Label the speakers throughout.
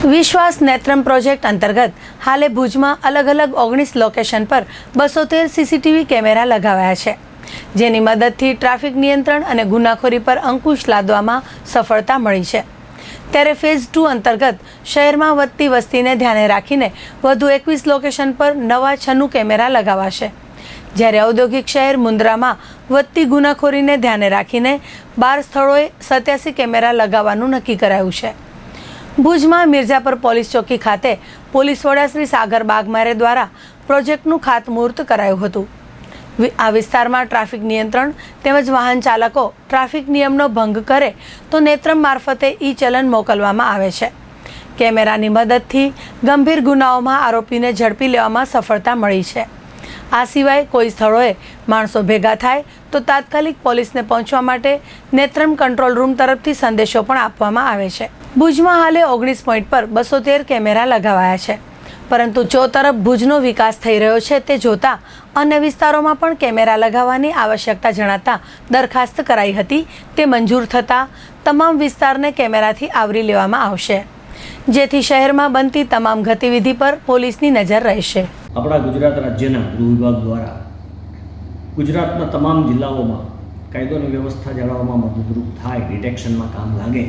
Speaker 1: વિશ્વાસ નેત્રમ પ્રોજેક્ટ અંતર્ગત હાલે ભુજમાં અલગ અલગ ઓગણીસ લોકેશન પર બસો તેર સીસીટીવી કેમેરા લગાવાયા છે, જેની મદદથી ટ્રાફિક નિયંત્રણ અને ગુનાખોરી પર અંકુશ લાદવામાં સફળતા મળી છે. ત્યારે ફેઝ ટુ અંતર્ગત શહેરમાં વધતી વસ્તીને ધ્યાને રાખીને વધુ એકવીસ લોકેશન પર નવા છનું કેમેરા લગાવાશે. જ્યારે ઔદ્યોગિક શહેર મુન્દ્રામાં વધતી ગુનાખોરીને ધ્યાને રાખીને બાર સ્થળોએ સત્યાસી કેમેરા લગાવવાનું નક્કી કરાયું છે. ભુજમાં મિર્ઝાપર પોલીસ ચોકી ખાતે પોલીસ વડા શ્રી સાગર બાગમારે દ્વારા પ્રોજેક્ટનું ખાતમુહૂર્ત કરાયું હતું. આ વિસ્તારમાં ટ્રાફિક નિયંત્રણ તેમજ વાહન ચાલકો ટ્રાફિક નિયમનો ભંગ કરે તો નેત્રમ મારફતે ઈ ચલન મોકલવામાં આવે છે. કેમેરાની મદદથી ગંભીર ગુનાઓમાં આરોપીને ઝડપી લેવામાં સફળતા મળી છે. આ સિવાય કોઈ સ્થળોએ માણસો ભેગા થાય તો તાત્કાલિક પોલીસને પહોંચવા માટે નેત્રમ કંટ્રોલ રૂમ તરફથી સંદેશો પણ આપવામાં આવે છે. ભુજમાં હાલે ઓગણીસ પોઈન્ટ પર બસો તેર કેમેરા લગાવાયા છે. પરંતુ જો તરફ ભુજનો વિકાસ થઈ રહ્યો છે તે જોતા અન્ય વિસ્તારોમાં પણ કેમેરા લગાવવાની આવશ્યકતા જણાતા દરખાસ્ત કરાઈ હતી. તે મંજૂર થતાં તમામ વિસ્તારને કેમેરાથી આવરી લેવામાં આવશે. જેથી શહેરમાં બનતી તમામ ગતિવિધિ પર પોલીસની નજર રહેશે.
Speaker 2: આપણા ગુજરાત રાજ્યના ગૃહ વિભાગ દ્વારા ગુજરાતના તમામ જિલ્લાઓમાં કાયદોની વ્યવસ્થા જાળવવામાં મદદરૂપ થાય, ડિટેક્શનમાં કામ લાગે,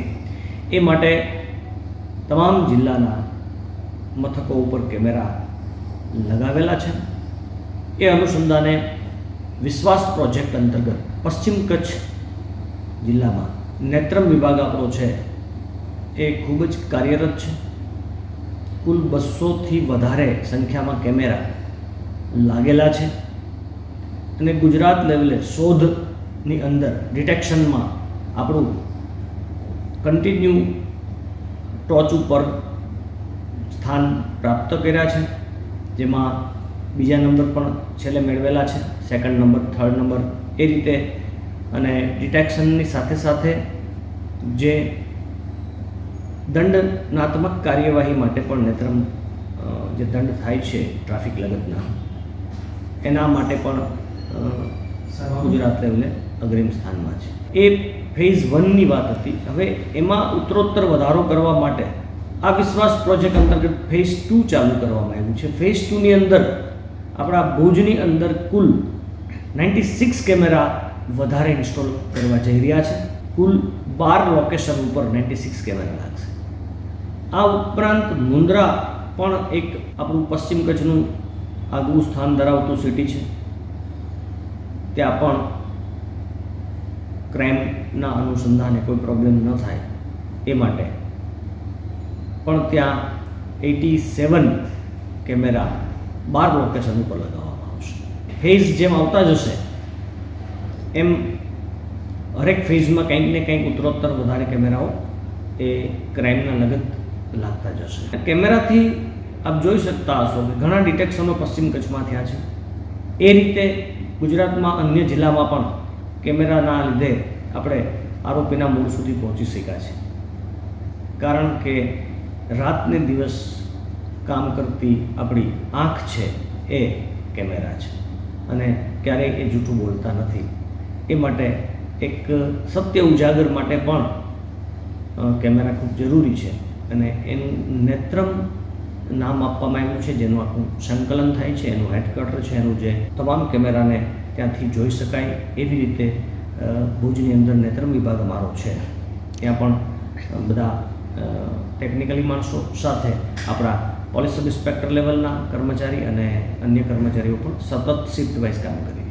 Speaker 2: એ માટે તમામ જિલ્લાના મથકો ઉપર કેમેરા લગાવેલા છે. એ અનુસંધાને વિશ્વાસ પ્રોજેક્ટ અંતર્ગત પશ્ચિમ કચ્છ જિલ્લામાં નેત્રમ વિભાગ આપણો છે, એ ખૂબ જ કાર્યરત છે. કુલ બસોથી વધારે સંખ્યામાં કેમેરા લાગેલા છે. અને ગુજરાત લેવલે શોધની અંદર ડિટેક્શનમાં આપણું કન્ટિન્યુ ટોચ ઉપર સ્થાન પ્રાપ્ત કર્યા છે. જેમાં બીજા નંબર પણ છેલ્લે મેળવેલા છે. સેકન્ડ નંબર, થર્ડ નંબર એ રીતે. અને ડિટેક્શનની સાથે સાથે જે દંડનાત્મક કાર્યવાહી માટે પણ નેત્રમ જે દંડ થાય છે ટ્રાફિક લગતના એના માટે પણ ગુજરાત લેવલે અગ્રિમ સ્થાનમાં છે. એ ફેઝ વનની વાત હતી. હવે એમાં ઉત્તરોત્તર વધારો કરવા માટે આ વિશ્વાસ પ્રોજેક્ટ અંતર્ગત ફેઝ ટુ ચાલુ કરવામાં આવ્યું છે. ફેઝ ટુની અંદર આપણા ભુજની અંદર કુલ નાઇન્ટી સિક્સ કેમેરા વધારે ઇન્સ્ટોલ કરવા જઈ રહ્યા છે. કુલ બાર લોકેશન ઉપર નાઇન્ટી સિક્સ કેમેરા લાગશે આ ઉપરાંત મુન્દ્રા પણ એક આપણું પશ્ચિમ કચ્છનું આગવું સ્થાન ધરાવતું સિટી છે. ત્યાં પણ ક્રાઇમના અનુસંધાને કોઈ પ્રોબ્લેમ ન થાય એ માટે. પણ ત્યાં એટી સેવન કેમેરા બાર લોકેશન ઉપર લગાવવામાં આવશે. ફેઝ જેમ આવતા જશે એમ હરેક ફેઝમાં કંઈક ને કંઈક ઉત્તરોત્તર વધારે કેમેરાઓ એ ક્રાઇમના નગત લાગતા જશે. કેમેરાથી આપ જોઈ શકતા હશો કે ઘણા ડિટેક્શનો પશ્ચિમ કચ્છમાં થયા છે. એ રીતે ગુજરાતમાં અન્ય જિલ્લામાં પણ કેમેરાના લીધે આપણે આરોપીના મૂળ સુધી પહોંચી શક્યા છે. કારણ કે રાતને દિવસ કામ કરતી આપણી આંખ છે એ કેમેરા છે. અને ક્યારેય એ જૂઠું બોલતા નથી. એ માટે એક સત્ય ઉજાગર માટે પણ કેમેરા ખૂબ જરૂરી છે. અને એનું નેત્રમ નામ આપવામાં આવ્યું છે, જેનું આખું સંકલન થાય છે, એનું હેડક્વાર્ટર છે, એનું જે તમામ કેમેરાને ત્યાંથી જોઈ શકાય એવી રીતે ભુજની અંદર નેત્રમ વિભાગ અમારો છે. ત્યાં પણ બધા ટેકનિકલી માણસો સાથે આપણા પોલીસ સબ ઇન્સ્પેક્ટર લેવલના કર્મચારી અને અન્ય કર્મચારીઓ પણ સતત શિફ્ટ વાઇઝ કામ કરી